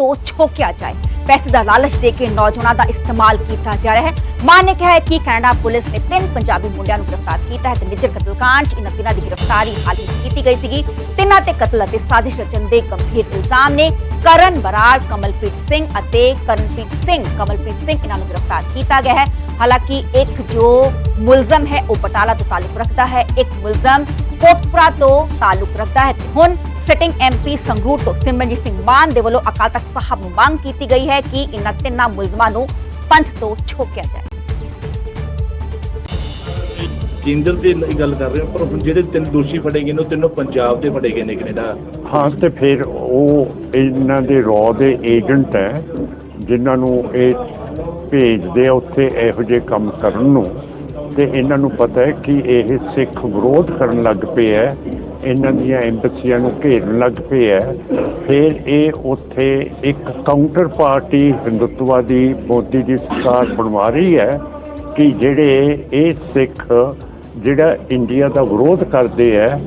ਤੋਂ ਛੋਕਿਆ ਜਾਏ। ਪੈਸੇ ਦਾ ਲਾਲਚ ਦੇ ਕੇ ਨੌਜਵਾਨਾਂ ਦਾ ਇਸਤੇਮਾਲ ਕੀਤਾ ਜਾ ਰਿਹਾ ਹੈ। ਮਾਨ ਨੇ ਕਿਹਾ ਹੈ ਕਿ ਕੈਨੇਡਾ ਪੁਲਿਸ ਨੇ ਤਿੰਨ ਪੰਜਾਬੀ ਮੁੰਡਿਆਂ ਨੂੰ ਗ੍ਰਿਫਤਾਰ ਕੀਤਾ ਹੈ ਤੇ ਨਿਜਰ ਕਤਲकांड 'ਚ ਇਹਨਾਂ ਤਿੰਨਾਂ ਦੀ ਗ੍ਰਿਫਤਾਰੀ ਹਾਲ ਹੀ ਕੀਤੀ ਗਈ ਸੀਗੀ। ਤਿੰਨਾਂ ਤੇ ਕਤਲ ਅਤੇ ਸਾਜ਼ਿਸ਼ ਰਚਨ ਦੇ ਗੰਭੀਰ ਇਲਜ਼ਾਮ ਨੇ ਕਰਨ ਬਰਾੜ, ਕਮਲਪ੍ਰੀਤ ਸਿੰਘ ਅਤੇ ਕਰਨਪ੍ਰੀਤ ਸਿੰਘ। ਕਮਲਪ੍ਰੀਤ ਸਿੰਘ ਇਹਨਾਂ ਨੂੰ ਗ੍ਰਿਫਤਾਰ ਕੀਤਾ ਗਿਆ ਹੈ। ਹਾਲਾਂਕਿ ਇੱਕ ਜੋ ਮੁਲਜ਼ਮ ਹੈ, ਉਹ ਬਟਾਲਾ ਤੋਂ ਤਾਲੁਕ ਰੱਖਦਾ ਹੈ। ਇੱਕ ਮੁਲਜ਼ਮ ਕੋਟਪੁਰਾ ਤੋਂ ਤਾਲੁਕ ਰੱਖਦਾ ਹੈ ਹੁਣ ਸਿਟਿੰਗ ਐਮਪੀ ਸੰਗਰੂਰ ਤੋਂ ਸਿਮਰਨਜੀਤ ਸਿੰਘ ਮਾਨ ਦੇ ਵੱਲੋਂ ਅਕਾਲ ਤਖਤ ਸਾਹਿਬ ਨੂੰ ਮੰਗ ਕੀਤੀ ਗਈ ਹੈ ਕਿ ਇਹਨਾਂ ਤਿੰਨਾਂ ਮੁਲਜ਼ਮਾਂ ਨੂੰ ਪੰਥ ਤੋਂ ਛੋਕਿਆ ਜਾਏ। ਕੇਂਦਰ ਦੀ ਗੱਲ ਕਰ ਰਹੇ ਹਾਂ ਪਰ ਹੁਣ ਜਿਹੜੇ ਤਿੰਨ ਦੋਸ਼ੀ ਫੜੇ ਗਏ ਨੇ ਉਹ ਤਿੰਨੋਂ ਪੰਜਾਬ ਦੇ ਫੜੇ ਗਏ ਨੇ ਕੈਨੇਡਾ। ਹਾਂ ਤੇ ਫਿਰ ਉਹ ਇਹਨਾਂ ਦੇ ਰॉ ਦੇ ਏਜੰਟ ਹੈ ਜਿਨ੍ਹਾਂ ਨੂੰ ਇਹ ਭੇਜਦੇ ਆ ਉੱਥੇ ਇਹੋ ਜਿਹੇ ਕੰਮ ਕਰਨ ਨੂੰ। ਤੇ ਇਹਨਾਂ ਨੂੰ ਪਤਾ ਹੈ ਕਿ ਇਹ ਸਿੱਖ ਵਿਰੋਧ ਕਰਨ ਲੱਗ ਪਏ ਹੈ। ਇਹਨਾਂ ਦੀਆਂ ਐਮਬਸੀਆਂ ਨੂੰ ਘੇਰਨ ਲੱਗ ਪਏ ਹੈ ਫਿਰ ਇਹ ਉੱਥੇ ਇੱਕ ਕਾਊਂਟਰ ਪਾਰਟੀ ਹਿੰਦੁੱਤਵਾਦੀ ਮੋਦੀ ਦੀ ਸਰਕਾਰ ਬਣਵਾ ਰਹੀ ਹੈ ਕਿ ਜਿਹੜੇ ਇਹ ਸਿੱਖ ਜਿਹੜਾ ਇੰਡੀਆ ਦਾ ਵਿਰੋਧ ਕਰਦੇ ਹੈ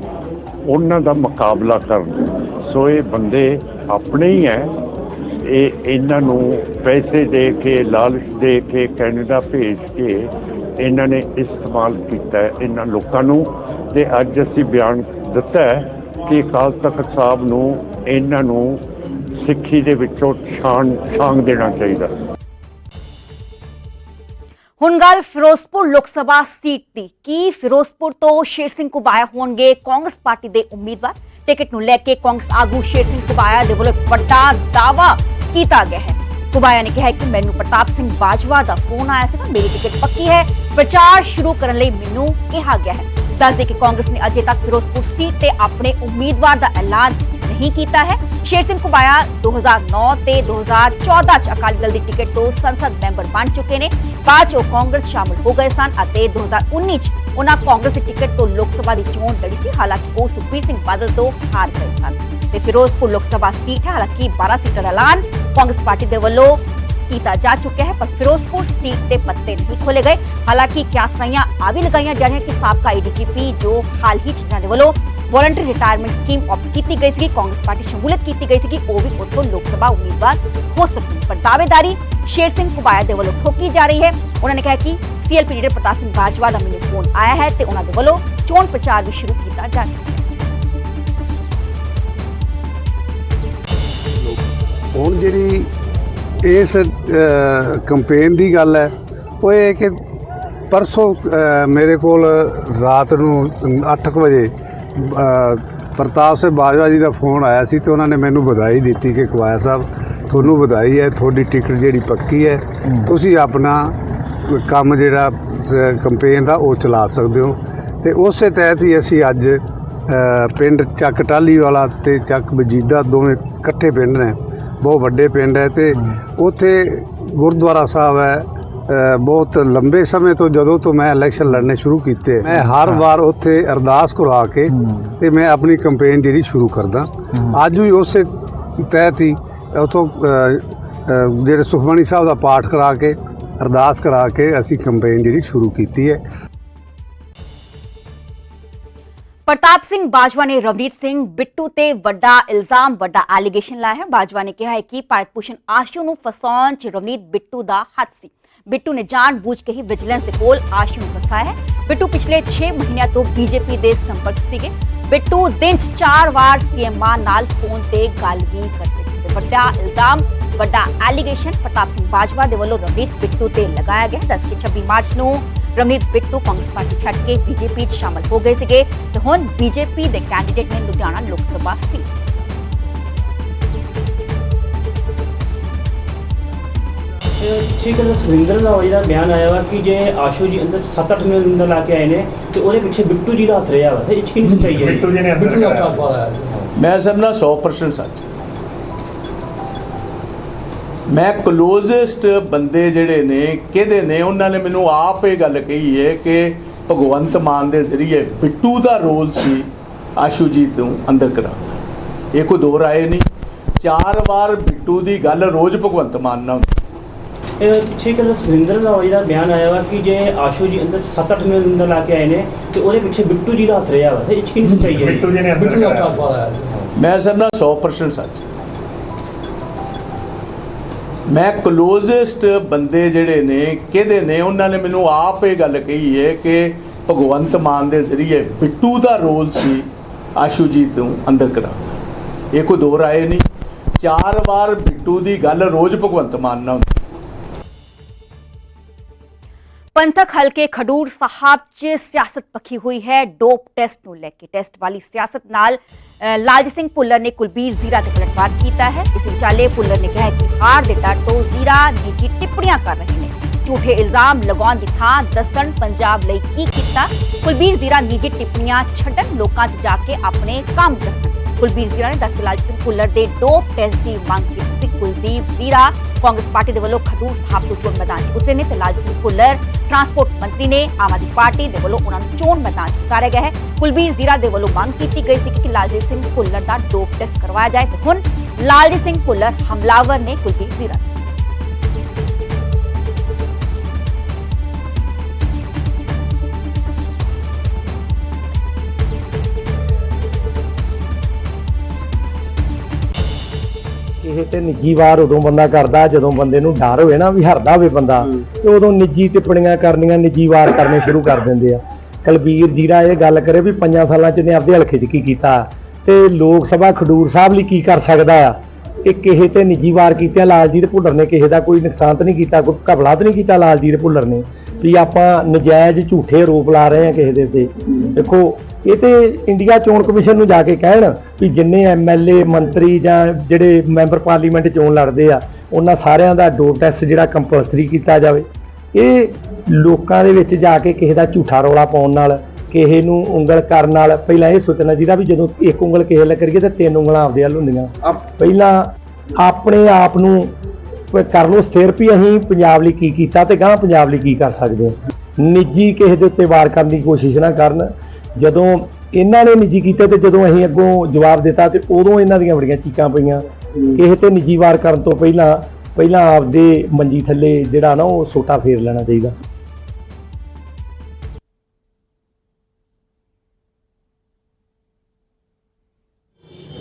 ਉਹਨਾਂ ਦਾ ਮੁਕਾਬਲਾ ਕਰਨ। ਸੋ ਇਹ ਬੰਦੇ ਆਪਣੇ ਹੀ ਹੈ ਇਹ ਇਹਨਾਂ ਨੂੰ ਪੈਸੇ ਦੇ ਕੇ, ਲਾਲਚ ਦੇ ਕੇ ਕੈਨੇਡਾ ਭੇਜ ਕੇ ਇਹਨਾਂ ਨੇ ਇਸਤੇਮਾਲ ਕੀਤਾ ਇਹਨਾਂ ਲੋਕਾਂ ਨੂੰ। ਤੇ ਅੱਜ ਅਸੀਂ ਬਿਆਨ ਦਿੱਤਾ ਹੈ ਕਿ ਅਕਾਲ ਤਖਤ ਸਾਹਿਬ ਨੂੰ, ਇਹਨਾਂ ਨੂੰ ਸਿੱਖੀ ਦੇ ਵਿੱਚੋਂ ਛਾਣ, ਛਾਂਗ ਦੇਣਾ ਚਾਹੀਦਾ। ਹੁਣ ਗੱਲ ਫਿਰੋਜ਼ਪੁਰ ਲੋਕ ਸਭਾ ਸੀਟ ਦੀ। ਕੀ ਫਿਰੋਜ਼ਪੁਰ ਤੋਂ ਸ਼ੇਰ ਸਿੰਘ ਕੁਬਾਇਆ ਹੋਣਗੇ ਕਾਂਗਰਸ ਪਾਰਟੀ ਦੇ ਉਮੀਦਵਾਰ? ਟਿਕਟ ਨੂੰ ਲੈ ਕੇ ਕਾਂਗਰਸ ਆਗੂ ਸ਼ੇਰ ਸਿੰਘ ਕੁਬਾਇਆ ਦੇ ਵੱਲੋਂ ਵੱਡਾ ਦਾਅਵਾ ਕੀਤਾ ਗਿਆ ਹੈ। ਕੁਬਾਇਆ ਨੇ ਕਿਹਾ ਕਿ ਮੈਨੂੰ ਪ੍ਰਤਾਪ ਸਿੰਘ ਬਾਜਵਾ ਦਾ ਫੋਨ ਆਇਆ ਸੀਗਾ ਮੇਰੀ ਟਿਕਟ ਪੱਕੀ ਹੈ। ਪ੍ਰਚਾਰ ਸ਼ੁਰੂ ਕਰਨ ਲਈ ਮੈਨੂੰ ਕਿਹਾ ਗਿਆ ਹੈ। ਦੱਸਦੇ ਕਿ ਕਾਂਗਰਸ ਨੇ ਅਜੇ ਤੱਕ ਫਿਰੋਜ਼ਪੁਰ ਸੀਟ ਤੇ ਆਪਣੇ ਉਮੀਦਵਾਰ ਦਾ ਐਲਾਨ ਨਹੀਂ ਕੀਤਾ ਹੈ। ਸ਼ੇਰ ਸਿੰਘ ਕੁਬਾਇਆ 2009 ਤੇ 2014 ਚ ਅਕਾਲੀ ਦਲ ਦੀ ਟਿਕਟ ਤੋਂ ਸੰਸਦ ਮੈਂਬਰ ਬਣ ਚੁੱਕੇ ਨੇ। ਬਾਅਦ 'ਚ ਉਹ ਕਾਂਗਰਸ ਸ਼ਾਮਲ ਹੋ ਗਏ ਸਨ ਅਤੇ 2019 ਚ ਉਹਨਾਂ ਕਾਂਗਰਸ ਦੀ ਟਿਕਟ ਤੋਂ ਲੋਕ ਸਭਾ ਦੀ ਚੋਣ ਲੜੀ ਸੀ। ਹਾਲਾਂਕਿ ਉਹ ਸੁਖਬੀਰ ਸਿੰਘ ਬਾਦਲ ਤੋਂ ਹਾਰ ਗਏ ਸਨ। ਤੇ ਫਿਰੋਜ਼ਪੁਰ ਲੋਕ ਸਭਾ ਸੀਟ ਹੈ ਹਾਲਾਂਕਿ 12 ਸੀਟਾਂ ਦਾ ਐਲਾਨ ਕਾਂਗਰਸ ਪਾਰਟੀ ਦੇ ਵੱਲੋਂ ਕੀਤਾ ਜਾ ਚੁੱਕਿਆ ਹੈ ਪਰ ਫਿਰੋਜ਼ਪੁਰ ਸੀਟ ਤੇ ਪੱਤੇ ਨਹੀਂ ਖੋਲੇ ਗਏ ਹਾਲਾਂਕਿ ਕਿਆਸਾਈਆਂ ਆ ਵੀ ਲਗਾਈਆਂ ਜਾ ਰਹੀਆਂ ਕਿ ਸਾਬਕਾ ਆਈਡੀਜੀਪੀ ਜੋ ਹਾਲ ਹੀ ਚ ਇਹਨਾਂ ਦੇ ਵੱਲੋਂ ਵੋਲੰਟਰੀ ਰਿਟਾਇਰਮੈਂਟ ਸਕੀਮ ਆਪਟ ਕੀਤੀ ਗਈ ਸੀ ਕਾਂਗਰਸ ਪਾਰਟੀ ਸ਼ਮੂਲੀਅਤ ਕੀਤੀ ਗਈ ਸੀ ਕਿ ਉਹ ਵੀ ਉੱਥੋਂ ਲੋਕ ਸਭਾ ਉਮੀਦਵਾਰ ਹੋ ਸਕਣ ਪਰ ਦਾਅਵੇਦਾਰੀ ਸ਼ੇਰ ਸਿੰਘ ਕੁਬਾਇਆ ਦੇ ਵੱਲੋਂ ਠੋਕੀ ਜਾ ਰਹੀ ਹੈ। ਉਹਨਾਂ ਨੇ ਕਿਹਾ ਕਿ ਸੀਐਲਪੀ ਲੀਡਰ ਪ੍ਰਤਾਪ ਸਿੰਘ ਬਾਜਵਾ ਦਾ ਮੈਨੂੰ ਫੋਨ ਆਇਆ ਹੈ ਤੇ ਉਹਨਾਂ ਦੇ ਵੱਲੋਂ ਚੋਣ ਪ੍ਰਚਾਰ ਵੀ ਸ਼ੁਰੂ ਕੀਤਾ ਜਾ ਚੁੱਕਾ ਹੈ। ਹੁਣ ਜਿਹੜੀ ਇਸ ਕੰਪੇਨ ਦੀ ਗੱਲ ਹੈ ਉਹ ਇਹ ਕਿ ਪਰਸੋਂ ਮੇਰੇ ਕੋਲ ਰਾਤ ਨੂੰ 8 ਵਜੇ ਪ੍ਰਤਾਪ ਸਿੰਘ ਬਾਜਵਾ ਜੀ ਦਾ ਫੋਨ ਆਇਆ ਸੀ ਤੇ ਉਹਨਾਂ ਨੇ ਮੈਨੂੰ ਵਧਾਈ ਦਿੱਤੀ ਕਿ ਕਵਾਇਆ ਸਾਹਿਬ ਤੁਹਾਨੂੰ ਵਧਾਈ ਹੈ ਤੁਹਾਡੀ ਟਿਕਟ ਜਿਹੜੀ ਪੱਕੀ ਹੈ ਤੁਸੀਂ ਆਪਣਾ ਕੰਮ ਜਿਹੜਾ ਕੰਪੇਨ ਦਾ ਉਹ ਚਲਾ ਸਕਦੇ ਹੋ। ਤੇ ਉਸੇ ਤਹਿਤ ਹੀ ਅਸੀਂ ਅੱਜ ਪਿੰਡ ਚੱਕ ਟਾਲੀ ਵਾਲਾ ਤੇ ਚੱਕ ਬਜੀਦਾ ਦੋਵੇਂ ਇਕੱਠੇ ਪਿੰਡ ਨੇ ਬਹੁਤ ਵੱਡੇ ਪਿੰਡ ਹੈ ਤੇ ਉੱਥੇ ਗੁਰਦੁਆਰਾ ਸਾਹਿਬ ਹੈ ਬਹੁਤ ਲੰਬੇ ਸਮੇਂ ਤੋਂ ਜਦੋਂ ਤੋਂ ਮੈਂ ਇਲੈਕਸ਼ਨ ਲੜਨੇ ਸ਼ੁਰੂ ਕੀਤੇ ਮੈਂ ਹਰ ਵਾਰ ਉੱਥੇ ਅਰਦਾਸ ਕਰਵਾ ਕੇ ਤੇ ਮੈਂ ਆਪਣੀ ਕੈਂਪੇਨ ਜਿਹੜੀ ਸ਼ੁਰੂ ਕਰਦਾ। ਅੱਜ ਵੀ ਉਸੇ ਤਹਿਤ ਹੀ ਉਥੋਂ ਜਿਹੜੇ ਸੁਖਮਣੀ ਸਾਹਿਬ ਦਾ ਪਾਠ ਕਰਾ ਕੇ ਅਰਦਾਸ ਕਰਾ ਕੇ ਅਸੀਂ ਕੈਂਪੇਨ ਜਿਹੜੀ ਸ਼ੁਰੂ ਕੀਤੀ ਹੈ। ਪ੍ਰਤਾਪ ਸਿੰਘ ਬਾਜਵਾ ਨੇ ਰਵਨੀਤ ਸਿੰਘ ਬਿੱਟੂ ਤੇ ਵੱਡਾ ਇਲਜ਼ਾਮ ਵੱਡਾ ਐਲੀਗੇਸ਼ਨ ਲਾਇਆ ਹੈ ਬਾਜਵਾ ਨੇ ਕਿਹਾ ਹੈ ਕਿ ਭਾਰਤ ਭੂਸ਼ਣ ਆਸ਼ੂ ਨੂੰ ਫਸਾਉਣ 'ਚ ਰਵਨੀਤ ਬਿੱਟੂ ਦਾ ਹੱਥ ਸੀ ਬਿੱਟੂ ਨੇ ਜਾਣਬੁੱਝ ਕੇ ਹੀ ਵਿਜੀਲੈਂਸ ਦੇ ਕੋਲ ਆਸ਼ੂ ਨੂੰ ਫਸਾਇਆ ਹੈ ਬਿੱਟੂ ਪਿਛਲੇ 6 ਮਹੀਨਿਆਂ ਤੋਂ ਬੀਜੇਪੀ ਦੇ ਸੰਪਰਕ 'ਚ ਸੀਗੇ ਬਿੱਟੂ ਦਿਨ 'ਚ 4 ਵਾਰ ਸੀਐਮ ਮਾਨ ਨਾਲ ਫੋਨ ਤੇ ਗੱਲ ਵੀ ਕਰਦੇ ਸੀ ਤੇ ਵੱਡਾ ਇਲਜ਼ਾਮ ਵੱਡਾ ਐਲੀਗੇਸ਼ਨ ਪ੍ਰਤਾਪ ਸਿੰਘ ਬਾਜਵਾ ਦੇ ਵੱਲੋਂ ਰਵਨੀਤ ਬਿੱਟੂ ਤੇ ਲਗਾਇਆ ਗਿਆ ਦੱਸ ਕਿ 26 ਮਾਰਚ ਨੂੰ ਰਵਨੀਤ ਬਿੱਟੂ ਕਾਂਗਰਸ ਪਾਰਟੀ ਛੱਡ ਕੇ ਬੀਜੇਪੀ 'ਚ ਸ਼ਾਮਲ ਹੋ ਗਏ ਸੀਗੇ ਤੇ ਹੁਣ ਬੀਜੇਪੀ ਦੇ ਕੈਂਡੀਡੇਟ ਨੇ ਲੁਧਿਆਣਾ ਲੋਕ ਸਭਾ ਸੀਟ ਠੀਕ ਹੈ ਸੁਰਿੰਦਰ ਦਾ ਜਿਹੜਾ ਬਿਆਨ ਆਇਆ ਵਾ ਕਿ ਜੇ ਆਸ਼ੂ ਜੀ ਅੰਦਰ 7-8 ਮਹੀਨੇ ਅੰਦਰ ਲਾ ਕੇ ਆਏ ਨੇ ਤੇ ਉਹਦੇ ਪਿੱਛੇ ਬਿੱਟੂ ਜੀ ਦਾ ਹੱਥ ਰਿਹਾ ਵਾ। ਤੇ ਇਹ ਕਿੰਨੀ ਸੱਚਾਈ ਹੈ? ਬਿੱਟੂ ਜੀ ਨੇ ਮੈਂ ਸਮਝਣਾ 100% ਸੱਚ। ਹੈ। ਮੈਂ ਕਲੋਜ਼ੈਸਟ ਬੰਦੇ ਜਿਹੜੇ ਨੇ ਕਿਹਦੇ ਨੇ ਉਹਨਾਂ ਨੇ ਮੈਨੂੰ ਆਪ ਇਹ ਗੱਲ ਕਹੀ ਹੈ ਕਿ ਭਗਵੰਤ ਮਾਨ ਦੇ ਜ਼ਰੀਏ ਬਿੱਟੂ ਦਾ ਰੋਲ ਸੀ ਆਸ਼ੂ ਜੀ ਤੋਂ ਅੰਦਰ ਕਰਾਉਣਾ ਇਹ ਕੋਈ ਦੋ ਰਾਏ ਨਹੀਂ। ਚਾਰ ਵਾਰ ਬਿੱਟੂ ਦੀ ਗੱਲ ਰੋਜ਼ ਭਗਵੰਤ ਮਾਨ ਨਾਲ ਇਹ ਠੀਕ ਹੈ ਸੁਰਿੰਦਰ ਦਾ ਜਿਹੜਾ ਬਿਆਨ ਆਇਆ ਵਾ ਕਿ ਜੇ ਆਸ਼ੂ ਜੀ ਅੰਦਰ 7-8 ਮਹੀਨੇ ਅੰਦਰ ਲਾ ਕੇ ਆਏ ਨੇ ਤੇ ਉਹਦੇ ਪਿੱਛੇ ਬਿੱਟੂ ਜੀ ਦਾ ਹੱਥ ਰਿਹਾ ਵਾ। ਇਹ ਕਿੰਨੀ ਸੱਚਾਈ ਹੈ। ਬਿੱਟੂ ਜੀ ਨੇ ਮੈਂ ਸਮਝਣਾ 100% ਸੱਚ। ਹੈ। ਮੈਂ ਕਲੋਜ਼ੈਸਟ ਬੰਦੇ ਜਿਹੜੇ ਨੇ, ਕਿਹਦੇ ਨੇ? ਉਹਨਾਂ ਨੇ ਮੈਨੂੰ ਆਪ ਇਹ ਗੱਲ ਕਹੀ ਹੈ ਕਿ ਭਗਵੰਤ ਮਾਨ ਦੇ ਜ਼ਰੀਏ ਬਿੱਟੂ ਦਾ ਰੋਲ ਸੀ ਆਸ਼ੂ ਜੀ ਤੋਂ ਅੰਦਰ ਕਰਾਉਣ ਇਹ ਕੋਈ ਦੋ ਰਾਏ ਨਹੀਂ। ਚਾਰ ਵਾਰ ਬਿੱਟੂ ਦੀ ਗੱਲ ਰੋਜ਼ ਭਗਵੰਤ ਮਾਨ ਨਾਲ ਪੰਥਕ ਹਲਕੇ ਖਡੂਰ ਸਾਹਿਬ 'ਚ ਸਿਆਸਤ ਪੱਖੀ ਹੋਈ ਹੈ। ਡੋਪ ਟੈਸਟ ਨੂੰ ਲੈ ਕੇ ਟੈਸਟ ਵਾਲੀ ਸਿਆਸਤ ਨਾਲ ਅ, ਲਾਲਜੀਤ ਸਿੰਘ ਭੁੱਲਰ ਨੇ ਕੁਲਬੀਰ ਜ਼ੀਰਾ ਤੇ ਪਲਟਵਾਰ ਕੀਤਾ ਹੈ। ਇਸ ਵਿਚਾਲੇ ਭੁੱਲਰ ਨੇ ਕਿਹਾ ਕਿ ਹਾਰ ਦੇ ਡਰ ਜ਼ੀਰਾ ਨਿੱਜੀ ਟਿੱਪਣੀਆਂ ਕਰ ਰਹੇ ਨੇ। ਝੂਠੇ ਇਲਜ਼ਾਮ ਲਗਾਉਣ ਦੀ ਥਾਂ ਦੱਸਣ ਪੰਜਾਬ ਲਈ ਕੀ ਕੀਤਾ? ਕੁਲਬੀਰ ਜ਼ੀਰਾ ਨਿੱਜੀ ਟਿੱਪਣੀਆਂ ਛੱਡਣ ਲੋਕਾਂ 'ਚ ਜਾ ਕੇ ਆਪਣੇ ਕੰਮ ਦੱਸਣ। ਕੁਲਬੀਰ ਜ਼ੀਰਾ ਨੇ ਦੱਸ ਕੇ ਲਾਲਜੀਤ ਸਿੰਘ ਭੁੱਲਰ ਦੇ ਡੋਪ ਟੈਸਟ ਦੀ ਮੰਗ ਕੀਤੀ ਸੀ ਕੁਲਦੀਪ ਜ਼ੀਰਾ ਕਾਂਗਰਸ ਪਾਰਟੀ ਦੇ ਵੱਲੋਂ ਖਡੂਰ ਸਾਹਿਬ ਤੋਂ ਚੋਣ ਮੈਦਾਨ 'ਚ ਉਤਰੇ ਨੇ ਤੇ ਲਾਲਜੀਤ ਸਿੰਘ ਭੁੱਲਰ ਟਰਾਂਸਪੋਰਟ ਮੰਤਰੀ ਨੇ ਆਮ ਆਦਮੀ ਪਾਰਟੀ ਦੇ ਵੱਲੋਂ ਉਹਨਾਂ ਨੂੰ ਚੋਣ ਮੈਦਾਨ 'ਚ ਉਤਾਰਿਆ ਗਿਆ ਹੈ ਕੁਲਬੀਰ ਜ਼ੀਰਾ ਦੇ ਵੱਲੋਂ ਮੰਗ ਕੀਤੀ ਗਈ ਸੀ ਕਿ ਲਾਲਜੀਤ ਸਿੰਘ ਭੁੱਲਰ ਦਾ ਡੋਪ ਟੈਸਟ ਕਰਵਾਇਆ ਜਾਏ ਤੇ ਹੁਣ ਲਾਲਜੀਤ ਸਿੰਘ ਭੁੱਲਰ ਹਮਲਾਵਰ ਨੇ ਕੁਲਬੀਰ ਜ਼ੀਰਾ ਤੇ ਨਿੱਜੀ ਵਾਰ ਉਦੋਂ ਬੰਦਾ ਕਰਦਾ ਜਦੋਂ ਬੰਦੇ ਨੂੰ ਡਰ ਹੋਵੇ ਨਾ ਵੀ ਹਰਦਾ ਹੋਵੇ ਬੰਦਾ ਤੇ ਉਦੋਂ ਨਿੱਜੀ ਟਿੱਪਣੀਆਂ ਕਰਨੀਆਂ ਨਿੱਜੀ ਵਾਰ ਕਰਨੇ ਸ਼ੁਰੂ ਕਰ ਦਿੰਦੇ ਆ। ਕਲਬੀਰ ਜੀਰਾ ਇਹ ਗੱਲ ਕਰੇ ਵੀ ਪੰਜਾਂ ਸਾਲਾਂ ਚ ਨੇ ਆਪਦੇ ਹਲਕੇ 'ਚ ਕੀ ਕੀਤਾ? ਤੇ ਲੋਕ ਸਭਾ ਖਡੂਰ ਸਾਹਿਬ ਲਈ ਕੀ ਕਰ ਸਕਦਾ ਆ? ਇਹ ਕਿਸੇ ਤੇ ਨਿੱਜੀ ਵਾਰ ਕੀਤਿਆ ਲਾਲਜੀਤ ਭੁੱਲਰ ਨੇ ਕਿਸੇ ਦਾ ਕੋਈ ਨੁਕਸਾਨ ਤਾਂ ਨਹੀਂ ਕੀਤਾ ਕੋਈ ਘਪਲਾ ਤਾਂ ਨਹੀਂ ਕੀਤਾ ਲਾਲਜੀਤ ਭੁੱਲਰ ਨੇ? ਵੀ ਆਪਾਂ ਨਜਾਇਜ਼ ਝੂਠੇ ਆਰੋਪ ਲਾ ਰਹੇ ਆ ਕਿਸੇ ਦੇ ਉੱਤੇ। ਦੇਖੋ ਇਹ ਤੇ ਇੰਡੀਆ ਚੋਣ ਕਮਿਸ਼ਨ ਨੂੰ ਜਾ ਕੇ ਕਹਿਣ ਵੀ ਜਿੰਨੇ ਐਮਐਲਏ ਮੰਤਰੀ ਜਾਂ ਜਿਹੜੇ ਮੈਂਬਰ ਪਾਰਲੀਮੈਂਟ ਚੋਣ ਲੜਦੇ ਆ ਉਹਨਾਂ ਸਾਰਿਆਂ ਦਾ ਡੋਪ ਟੈਸਟ ਜਿਹੜਾ ਕੰਪਲਸਰੀ ਕੀਤਾ ਜਾਵੇ। ਇਹ ਲੋਕਾਂ ਦੇ ਵਿੱਚ ਜਾ ਕੇ ਕਿਸੇ ਦਾ ਝੂਠਾ ਰੌਲਾ ਪਾਉਣ ਨਾਲ ਕਿਸੇ ਨੂੰ ਉਂਗਲ ਕਰਨ ਨਾਲ ਪਹਿਲਾਂ ਇਹ ਸੋਚਣਾ ਚਾਹੀਦਾ ਵੀ ਜਦੋਂ ਇੱਕ ਉਂਗਲ ਕਿਸੇ ਵੱਲ ਕਰੀਏ ਤਾਂ ਤਿੰਨ ਉਂਗਲਾਂ ਆਪਦੇ ਵੱਲ ਹੁੰਦੀਆਂ। ਪਹਿਲਾਂ ਆਪਣੇ ਆਪ ਨੂੰ ਕਰ ਲਓ, ਸਥਿਰ ਵੀ ਅਸੀਂ ਪੰਜਾਬ ਲਈ ਕੀ ਕੀਤਾ ਤੇ ਗਾਂ ਪੰਜਾਬ ਲਈ ਕੀ ਕਰ ਸਕਦੇ ਹਾਂ। ਨਿੱਜੀ ਕਿਸੇ ਦੇ ਉੱਤੇ ਵਾਰ ਕਰਨ ਦੀ ਕੋਸ਼ਿਸ਼ ਨਾ ਕਰਨ। ਜਦੋਂ ਇਹਨਾਂ ਨੇ ਨਿੱਜੀ ਕੀਤੇ ਤੇ ਜਦੋਂ ਅਸੀਂ ਅੱਗੋਂ ਜਵਾਬ ਦਿੱਤਾ ਤੇ ਉਦੋਂ ਇਹਨਾਂ ਦੀਆਂ ਬੜੀਆਂ ਚੀਕਾਂ ਪਈਆਂ। ਕਿਸੇ ਤੇ ਨਿੱਜੀ ਵਾਰ ਕਰਨ ਤੋਂ ਪਹਿਲਾਂ ਪਹਿਲਾਂ ਆਪਦੇ ਮੰਜੀ ਥੱਲੇ ਜਿਹੜਾ ਨਾ ਉਹ ਸੋਟਾ ਫੇਰ ਲੈਣਾ ਚਾਹੀਦਾ।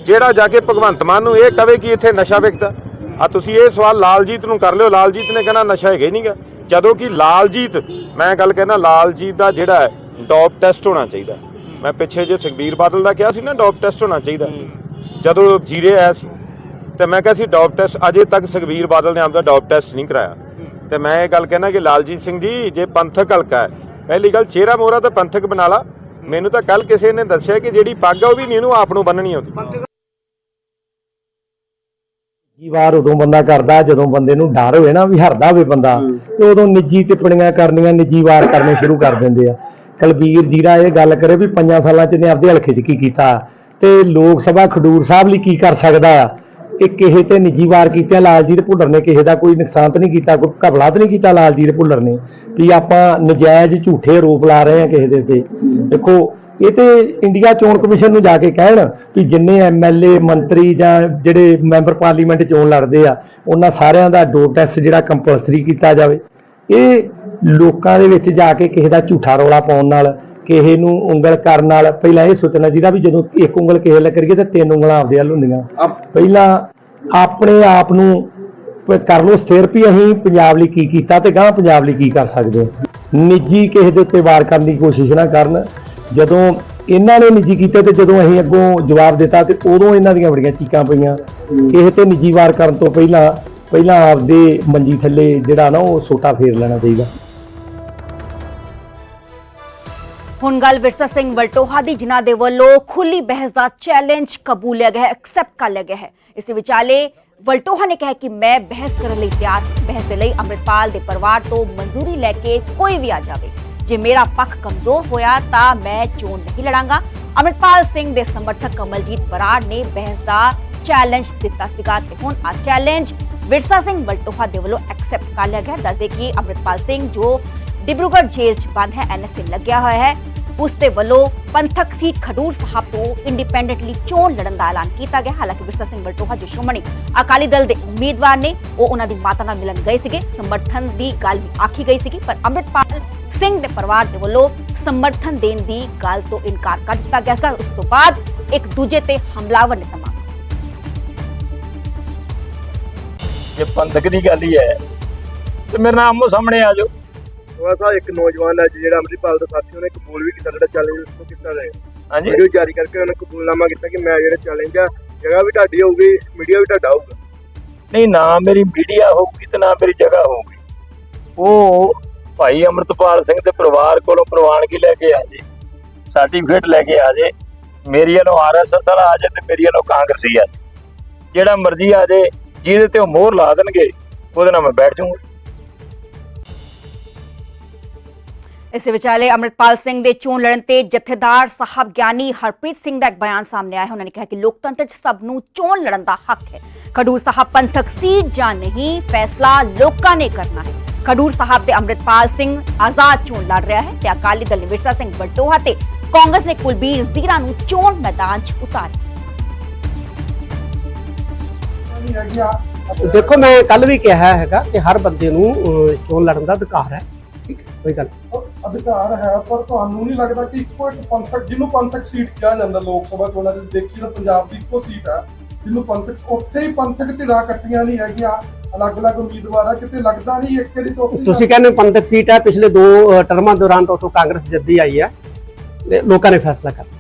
ਜਿਹੜਾ ਜਾ ਕੇ ਭਗਵੰਤ ਮਾਨ ਨੂੰ ਇਹ ਕਵੇ ਕਿ ਇੱਥੇ ਨਸ਼ਾ ਵਿਕਦਾ। ਆ ਤੁਸੀਂ ਇਹ ਸਵਾਲ ਲਾਲਜੀਤ ਨੂੰ ਕਰ ਲਿਓ। ਲਾਲਜੀਤ ਨੇ ਕਹਿਣਾ ਨਸ਼ਾ ਹੈਗਾ ਹੀ ਨਹੀਂਗਾ ਜਦੋਂ ਕਿ ਲਾਲਜੀਤ, ਮੈਂ ਗੱਲ ਕਹਿੰਦਾ ਲਾਲਜੀਤ ਦਾ ਜਿਹੜਾ ਹੈ, ਡੋਪ ਟੈਸਟ ਹੋਣਾ ਚਾਹੀਦਾ। ਮੈਂ ਪਿੱਛੇ ਜੇ ਸੁਖਬੀਰ ਬਾਦਲ ਦਾ ਕਿਹਾ ਸੀ ਨਾ, ਡੋਪ ਟੈਸਟ ਹੋਣਾ ਚਾਹੀਦਾ। ਜਦੋਂ ਜੀਰੇ ਆਇਆ ਸੀ, ਤੇ ਮੈਂ ਕਿਹਾ ਸੀ ਡੋਪ ਟੈਸਟ, ਅਜੇ ਤੱਕ ਸੁਖਬੀਰ ਬਾਦਲ ਨੇ ਆਪਦਾ ਡੋਪ ਟੈਸਟ ਨਹੀਂ ਕਰਾਇਆ। ਤੇ ਮੈਂ ਇਹ ਗੱਲ ਕਹਿਣਾ ਕਿ ਲਾਲਜੀਤ ਸਿੰਘ ਜੀ, ਜੇ ਪੰਥਕ ਹਲਕਾ ਹੈ, ਪਹਿਲੀ ਗੱਲ ਚਿਹਰਾ ਮੋਹਰਾ ਤਾਂ ਪੰਥਕ ਬਣਾ ਲਾ। ਮੈਨੂੰ ਤਾਂ ਕੱਲ ਕਿਸੇ ਨੇ ਦੱਸਿਆ ਕਿ ਜਿਹੜੀ ਪੱਗ ਆ, ਉਹ ਵੀ ਨਹੀਂ ਇਹਨੂੰ ਆਪ ਨੂੰ ਬੰਨਣੀ ਆਉਂਦੀ। ਨਿੱਜੀ ਵਾਰ ਉਦੋਂ ਬੰਦਾ ਕਰਦਾ ਜਦੋਂ ਬੰਦੇ ਨੂੰ ਡਰ ਹੋਵੇ ਨਾ ਵੀ ਹਰਦਾ ਹੋਵੇ ਬੰਦਾ ਤੇ ਉਦੋਂ ਨਿੱਜੀ ਟਿੱਪਣੀਆਂ ਕਰਨੀਆਂ ਨਿੱਜੀ ਵਾਰ ਕਰਨੇ ਸ਼ੁਰੂ ਕਰ ਦਿੰਦੇ ਆ। ਕਲਬੀਰ ਜੀਰਾ ਇਹ ਗੱਲ ਕਰੇ ਵੀ ਪੰਜਾਂ ਸਾਲਾਂ ਚ ਨੇ ਆਪਦੇ ਹਲਕੇ 'ਚ ਕੀ ਕੀਤਾ? ਤੇ ਲੋਕ ਸਭਾ ਖਡੂਰ ਸਾਹਿਬ ਲਈ ਕੀ ਕਰ ਸਕਦਾ? ਆ ਇਹ ਕਿਸੇ ਤੇ ਨਿੱਜੀ ਵਾਰ ਕੀਤਿਆ ਲਾਲਜੀਤ ਭੁੱਲਰ ਨੇ ਕਿਸੇ ਦਾ ਕੋਈ ਨੁਕਸਾਨ ਤਾਂ ਨਹੀਂ ਕੀਤਾ ਕੋਈ ਘਪਲਾ ਤਾਂ ਨਹੀਂ ਕੀਤਾ ਲਾਲਜੀਤ ਭੁੱਲਰ ਨੇ? ਵੀ ਆਪਾਂ ਨਜਾਇਜ਼ ਝੂਠੇ ਆਰੋਪ ਲਾ ਰਹੇ ਆ ਕਿਸੇ ਦੇ ਉੱਤੇ। ਦੇਖੋ ਇਹ ਤੇ ਇੰਡੀਆ ਚੋਣ ਕਮਿਸ਼ਨ ਨੂੰ ਜਾ ਕੇ ਕਹਿਣ ਵੀ ਜਿੰਨੇ ਐਮਐਲਏ ਮੰਤਰੀ ਜਾਂ ਜਿਹੜੇ ਮੈਂਬਰ ਪਾਰਲੀਮੈਂਟ ਚੋਣ ਲੜਦੇ ਆ ਉਹਨਾਂ ਸਾਰਿਆਂ ਦਾ ਡੋਪ ਟੈਸਟ ਜਿਹੜਾ ਕੰਪਲਸਰੀ ਕੀਤਾ ਜਾਵੇ। ਇਹ ਲੋਕਾਂ ਦੇ ਵਿੱਚ ਜਾ ਕੇ ਕਿਸੇ ਦਾ ਝੂਠਾ ਰੌਲਾ ਪਾਉਣ ਨਾਲ ਕਿਸੇ ਨੂੰ ਉਂਗਲ ਕਰਨ ਨਾਲ ਪਹਿਲਾਂ ਇਹ ਸੋਚਣਾ ਚਾਹੀਦਾ ਵੀ ਜਦੋਂ ਇੱਕ ਉਂਗਲ ਕਿਸੇ ਵੱਲ ਕਰੀਏ ਤਾਂ ਤਿੰਨ ਉਂਗਲਾਂ ਆਪਦੇ ਵੱਲ ਹੁੰਦੀਆਂ। ਪਹਿਲਾਂ ਆਪਣੇ ਆਪ ਨੂੰ ਕਰ ਲਓ ਸਥਿਰ ਵੀ ਅਸੀਂ ਪੰਜਾਬ ਲਈ ਕੀ ਕੀਤਾ ਤੇ ਗਾਂ ਪੰਜਾਬ ਲਈ ਕੀ ਕਰ ਸਕਦੇ ਹਾਂ ਨਿੱਜੀ ਕਿਸੇ ਦੇ ਉੱਤੇ ਵਾਰ ਕਰਨ ਦੀ ਕੋਸ਼ਿਸ਼ ਨਾ ਕਰਨ। ਜਦੋਂ ਇਹਨਾਂ ਨੇ ਨਿੱਜੀ ਕੀਤੇ ਤੇ ਜਦੋਂ ਅਸੀਂ ਅੱਗੋਂ ਜਵਾਬ ਦਿੱਤਾ ਤੇ ਉਦੋਂ ਇਹਨਾਂ ਦੀਆਂ ਬੜੀਆਂ ਚੀਕਾਂ ਪਈਆਂ। ਕਿਸੇ ਤੇ ਨਿੱਜੀ ਵਾਰ ਕਰਨ ਤੋਂ ਪਹਿਲਾਂ ਪਹਿਲਾਂ ਆਪਦੇ ਮੰਜੀ ਥੱਲੇ ਜਿਹੜਾ ਨਾ ਉਹ ਸੋਟਾ ਫੇਰ ਲੈਣਾ ਚਾਹੀਦਾ। ਹੁਣ ਗੱਲ ਵਿਰਸਾ ਸਿੰਘ ਵਲਟੋਹਾ ਦੀ, ਜਿਨ੍ਹਾਂ ਦੇ ਵੱਲੋਂ ਖੁੱਲੀ ਬਹਿਸ ਦਾ ਚੈਲੰਜ ਕਬੂਲਿਆ ਗਿਆ ਹੈ ਐਕਸੈਪਟ ਕਰ ਲਿਆ ਗਿਆ ਹੈ। ਇਸ ਦੇ ਵਿਚਾਲੇ ਵਲਟੋਹਾ ਨੇ ਕਿਹਾ ਕਿ ਮੈਂ ਬਹਿਸ ਕਰਨ ਲਈ ਤਿਆਰ, ਬਹਿਸ ਦੇ ਲਈ ਅੰਮ੍ਰਿਤਪਾਲ ਦੇ ਪਰਿਵਾਰ ਤੋਂ ਮਨਜ਼ੂਰੀ ਲੈ ਕੇ ਕੋਈ ਵੀ ਆ ਜਾਵੇ। ਜੇ ਮੇਰਾ ਪੱਖ ਕਮਜ਼ੋਰ ਹੋਇਆ ਤਾਂ ਮੈਂ ਚੋਣ ਨਹੀਂ ਲੜਾਂਗਾ। ਅੰਮ੍ਰਿਤਪਾਲ ਸਿੰਘ ਦੇ ਸਮਰਥਕ ਕਮਲਜੀਤ ਬਰਾੜ ਨੇ ਬਹਿਸ ਦਾ ਚੈਲੰਜ ਦਿੱਤਾ ਸੀਗਾ ਤੇ ਹੁਣ ਆ ਚੈਲੰਜ ਵਿਰਸਾ ਸਿੰਘ ਵਲਟੋਹਾ ਦੇ ਵੱਲੋਂ ਐਕਸੈਪਟ ਕਰ ਲਿਆ ਗਿਆ। ਦੱਸਦੇ ਕਿ ਅੰਮ੍ਰਿਤਪਾਲ ਸਿੰਘ ਜੋ ਡਿਬਰੂਗੜ੍ਹ ਜੇਲ੍ਹ 'ਚ ਬੰਦ ਹੈ ਐਨਐਸਏ ਲੱਗਿਆ ਹੋਇਆ ਹੈ, ਉਸ ਦੇ ਵੱਲੋਂ ਪੰਥਕ ਸੀਟ ਖਡੂਰ ਸਾਹਿਬ ਤੋਂ ਇੰਡੀਪੈਂਡੈਂਟਲੀ ਚੋਣ ਲੜਨ ਦਾ ਐਲਾਨ ਕੀਤਾ ਗਿਆ। ਹਾਲਾਂਕਿ ਵਿਰਸਾ ਸਿੰਘ ਬਲਟੋਹਾ ਜੋ ਸ਼੍ਰੋਮਣੀ ਅਕਾਲੀ ਦਲ ਦੇ ਉਮੀਦਵਾਰ ਨੇ, ਉਹ ਉਹਨਾਂ ਦੀ ਮਾਤਾ ਨਾਲ ਮਿਲਣ ਗਏ ਸੀਗੇ। ਸਮਰਥਨ ਦੀ ਗੱਲ ਵੀ ਆਖੀ ਗਈ ਸੀਗੀ, ਪਰ ਅੰਮ੍ਰਿਤਪਾਲ ਸਿੰਘ ਦੇ ਪਰਿਵਾਰ ਦੇ ਵੱਲੋਂ ਸਮਰਥਨ ਦੇਣ ਦੀ ਗੱਲ ਤੋਂ ਇਨਕਾਰ ਕਰ ਦਿੱਤਾ ਗਿਆ ਸੀ। ਉਸ ਤੋਂ ਬਾਅਦ ਇੱਕ ਦੂਜੇ ਤੇ ਹਮਲਾਵਰ ਨੇ ਤਮਾਮ ਜੇ ਪੰਥਕ ਦੀ ਗੱਲ ਹੀ ਹੈ। ਤੇ ਮੇਰੇ ਨਾਲ ਆਮੋ ਸਾਹਮਣੇ ਆ ਜਾਓ। ਉਹ ਤਾਂ ਇੱਕ ਨੌਜਵਾਨ ਹੈ ਜਿਹੜਾ ਅਮਰੀਪਾਲ ਦਾ ਸਾਥੀ ਉਹਨੇ ਕਬੂਲ ਵੀ ਕੀਤਾ ਜਿਹੜਾ ਚੈਲੰਜ ਉਸ ਤੋਂ ਕੀਤਾ ਜਾਏਗਾ ਹਾਂਜੀ। ਵੀਡੀਓ ਜਾਰੀ ਕਰਕੇ ਉਹਨੇ ਕਬੂਲਨਾਮਾ ਕੀਤਾ ਕਿ ਮੈਂ ਜਿਹੜਾ ਚੈਲੰਜ ਆ ਜਗ੍ਹਾ ਵੀ ਤੁਹਾਡੀ ਹੋਊਗੀ ਮੀਡੀਆ ਵੀ ਤੁਹਾਡਾ ਹੋਊਗਾ। ਨਹੀਂ ਨਾ ਮੇਰੀ ਮੀਡੀਆ ਹੋਊਗੀ ਤੇ ਨਾ ਮੇਰੀ ਜਗ੍ਹਾ ਹੋਊਗੀ। ਉਹ ਭਾਈ ਅਮਰਤਪਾਲ ਸਿੰਘ ਦੇ ਪਰਿਵਾਰ ਕੋਲੋਂ ਪ੍ਰਵਾਨਗੀ ਲੈ ਕੇ ਆ ਜੇ ਸਰਟੀਫਿਕੇਟ ਲੈ ਕੇ ਆ ਜੇ ਮੇਰੀ ਵੱਲੋਂ ਆਰਐਸਐਸ ਵਾਲਾ ਆ ਜੇ ਤੇ ਮੇਰੀ ਵੱਲੋਂ ਕਾਂਗਰਸੀ ਆ ਜਿਹੜਾ ਮਰਜ਼ੀ ਆ ਜੇ ਜਿਹਦੇ ਤੇ ਉਹ ਮੋਹਰ ਲਾ ਦੇਣਗੇ, ਉਹਦੇ ਨਾਲ ਮੈਂ ਬੈਠ ਜਾਊਂਗਾ। ਇਸ ਵਿਚਾਲੇ ਅਮਰਿਤਪਾਲ ਸਿੰਘ ਦੇ ਚੋਣ ਲੜਨ ਤੇ ਜਥੇਦਾਰ ਸਾਹਿਬ ਗਿਆਨੀ ਹਰਪ੍ਰੀਤ ਸਿੰਘ ਦਾ ਇੱਕ ਬਿਆਨ ਸਾਹਮਣੇ ਆਇਆ ਹੈ। ਉਹਨਾਂ ਨੇ ਕਿਹਾ ਕਿ ਲੋਕਤੰਤਰ 'ਚ ਸਭ ਨੂੰ ਚੋਣ ਲੜਨ ਦਾ ਹੱਕ ਹੈ। ਖਡੂਰ ਸਾਹਿਬ ਪੰਥਕ ਸੀਟ ਜਾਂ ਨਹੀਂ, ਫੈਸਲਾ ਲੋਕਾਂ ਨੇ ਕਰਨਾ ਹੈ। ਖਡੂਰ ਸਾਹਿਬ ਤੇ ਅਮਰਿਤਪਾਲ ਸਿੰਘ ਆਜ਼ਾਦ ਚੋਣ ਲੜ ਰਿਹਾ ਹੈ ਤੇ ਅਕਾਲੀ ਦਲ ਨੇ ਵਿਰਸਾ ਸਿੰਘ ਬਟੋਹਾ ਤੇ ਕਾਂਗਰਸ ਨੇ ਕੁਲਬੀਰ ਜ਼ੀਰਾ ਨੂੰ ਚੋਣ ਮੈਦਾਨ 'ਚ ਉਤਾਰਿਆ। ਦੇਖੋ ਮੈਂ ਕੱਲ ਵੀ ਕਿਹਾ ਹੈਗਾ ਕਿ ਹਰ ਬੰਦੇ ਨੂੰ ਚੋਣ ਲੜਨ ਦਾ ਅਧਿਕਾਰ ਹੈ। ਠੀਕ ਕੋਈ ਗੱਲ ਨਹੀਂ। ਅਧਿਕਾਰ ਹੈ ਪਰ ਤੁਹਾਨੂੰ ਨਹੀਂ ਲੱਗਦਾ ਕਿ ਇੱਕੋ ਇੱਕ ਪੰਥਕ ਜਿਹਨੂੰ ਪੰਥਕ ਸੀਟ ਕਿਹਾ ਜਾਂਦਾ ਲੋਕ ਸਭਾ ਚੋਣਾਂ ਦੀ ਦੇਖੀ ਤਾਂ ਪੰਜਾਬ ਦੀ ਇੱਕੋ ਸੀਟ ਹੈ ਜਿਹਨੂੰ ਪੰਥਕ ਉੱਥੇ ਹੀ ਪੰਥਕ ਧਿਰਾਂ ਇਕੱਠੀਆਂ ਨਹੀਂ ਹੈਗੀਆਂ। ਅਲੱਗ-ਅਲੱਗ ਉਮੀਦਵਾਰ ਆ ਕਿਤੇ ਲੱਗਦਾ ਨਹੀਂ ਇੱਕ ਦੀ ਟੋਪੀ ਤੁਸੀਂ ਕਹਿੰਦੇ ਪੰਥਕ ਸੀਟ ਹੈ ਪਿਛਲੇ ਦੋ ਟਰਮਾਂ ਦੌਰਾਨ ਤੋਂ ਕਾਂਗਰਸ ਜਿੱਦੀ ਆਈ ਹੈ ਲੋਕਾਂ ਨੇ ਫੈਸਲਾ ਕਰਨਾ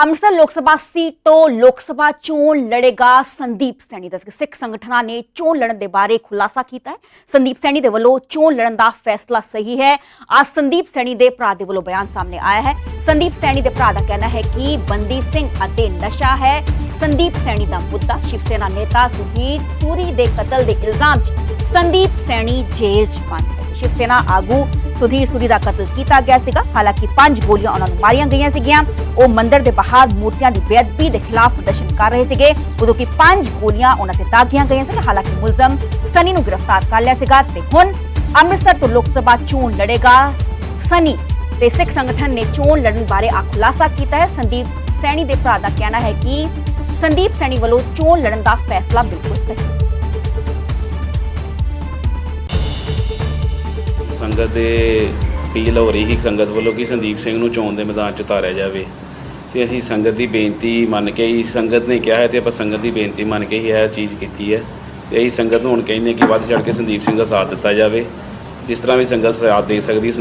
ਅੰਮ੍ਰਿਤਸਰ ਲੋਕ ਸਭਾ ਸੀਟ ਤੋਂ ਲੋਕ ਸਭਾ ਚੋਣ ਲੜੇਗਾ ਸੰਦੀਪ ਸੈਣੀ ਦੱਸ ਕੇ ਸਿੱਖ ਸੰਗਠਨਾਂ ਨੇ ਚੋਣ ਲੜਨ ਦੇ ਬਾਰੇ ਖੁਲਾਸਾ ਕੀਤਾ ਹੈ ਸੰਦੀਪ ਸੈਣੀ ਦੇ ਵੱਲੋਂ ਚੋਣ ਲੜਨ ਦਾ ਫੈਸਲਾ ਸਹੀ ਹੈ ਅੱਜ ਸੰਦੀਪ ਸੈਣੀ ਦੇ ਭਰਾ ਦੇ ਵੱਲੋਂ ਬਿਆਨ ਸਾਹਮਣੇ ਆਇਆ ਹੈ ਸੰਦੀਪ ਸੈਣੀ ਦੇ ਭਰਾ ਦਾ ਕਹਿਣਾ ਹੈ ਕਿ ਬੰਦੀ ਸਿੰਘ ਅਤੇ ਨਸ਼ਾ ਹੈ ਸੰਦੀਪ ਸੈਣੀ ਦਾ ਮੁੱਦਾ ਸ਼ਿਵ ਸੈਨਾ ਨੇਤਾ ਸੁਹੀਰ ਸੂਰੀ ਦੇ ਕਤਲ ਦੇ ਇਲਜ਼ਾਮ 'ਚ ਸੰਦੀਪ ਸੈਣੀ ਜੇਲ੍ਹ 'ਚ ਬੰਦ ਹੈ ਸ਼ਿਵ ਸੈਨਾ ਆਗੂ ਸੁਧੀਰ ਸੂਰੀ ਦਾ ਕਤਲ ਕੀਤਾ ਗਿਆ ਸੀਗਾ। ਹਾਲਾਂਕਿ ਪੰਜ ਗੋਲੀਆਂ ਉਹਨਾਂ ਨੂੰ ਮਾਰੀਆਂ ਗਈਆਂ ਸੀਗੀਆਂ। ਉਹ ਮੰਦਿਰ ਦੇ ਬਾਹਰ ਮੂਰਤੀਆਂ ਦੀ ਬੇਅਦਬੀ ਦੇ ਖਿਲਾਫ ਪ੍ਰਦਰਸ਼ਨ ਕਰ ਰਹੇ ਸੀਗੇ। ਉਦੋਂ ਕਿ ਪੰਜ ਗੋਲੀਆਂ ਉਹਨਾਂ ਤੇ ਦਾਗੀਆਂ ਗਈਆਂ ਸੀ ਹਾਲਾਂਕਿ ਮੁਲਜ਼ਮ ਸਨੀ ਨੂੰ ਗ੍ਰਿਫਤਾਰ ਕਰ ਲਿਆ ਸੀਗਾ ਤੇ ਹੁਣ ਅੰਮ੍ਰਿਤਸਰ ਤੋਂ ਲੋਕ ਸਭਾ ਚੋਣ ਲੜੇਗਾ। ਸਨੀ ਤੇ ਸਿੱਖ ਸੰਗਠਨ ਨੇ ਚੋਣ ਲੜਨ ਬਾਰੇ ਆ ਖੁਲਾਸਾ ਕੀਤਾ ਹੈ। ਸੰਦੀਪ ਸੈਣੀ ਦੇ ਭਰਾ ਦਾ ਕਹਿਣਾ ਹੈ ਕਿ ਸੰਦੀਪ ਸੈਣੀ ਵੱਲੋਂ ਚੋਣ ਲੜਨ ਦਾ ਫੈਸਲਾ ਬਿਲਕੁਲ ਸਹੀ। ਸੰਗਤ ਦੇ ਅਪੀਲ ਹੋ ਰਹੀ ਸੀ ਸੰਗਤ ਵੱਲੋਂ ਕਿ ਸੰਦੀਪ ਸਿੰਘ ਨੂੰ ਚੋਣ ਦੇ ਮੈਦਾਨ 'ਚ ਉਤਾਰਿਆ ਜਾਵੇ। ਤੇ ਅਸੀਂ ਸੰਗਤ ਦੀ ਬੇਨਤੀ ਮੰਨ ਕੇ ਹੀ ਸੰਗਤ ਨੇ ਕਿਹਾ ਹੈ ਤੇ ਆਪਾਂ ਸੰਗਤ ਦੀ ਬੇਨਤੀ ਮੰਨ ਕੇ ਹੀ ਇਹ ਚੀਜ਼ ਕੀਤੀ ਹੈ। ਤੇ ਅਸੀਂ ਸੰਗਤ ਨੂੰ ਹੁਣ ਕਹਿੰਦੇ ਕਿ ਵੱਧ ਚੜ ਕੇ ਸੰਦੀਪ ਸਿੰਘ ਦਾ ਸਾਥ ਦਿੱਤਾ ਜਾਵੇ। ਜਿਸ ਤਰ੍ਹਾਂ ਵੀ ਸੰਗਤ ਸਾਥ ਦੇ ਸਕਦੀ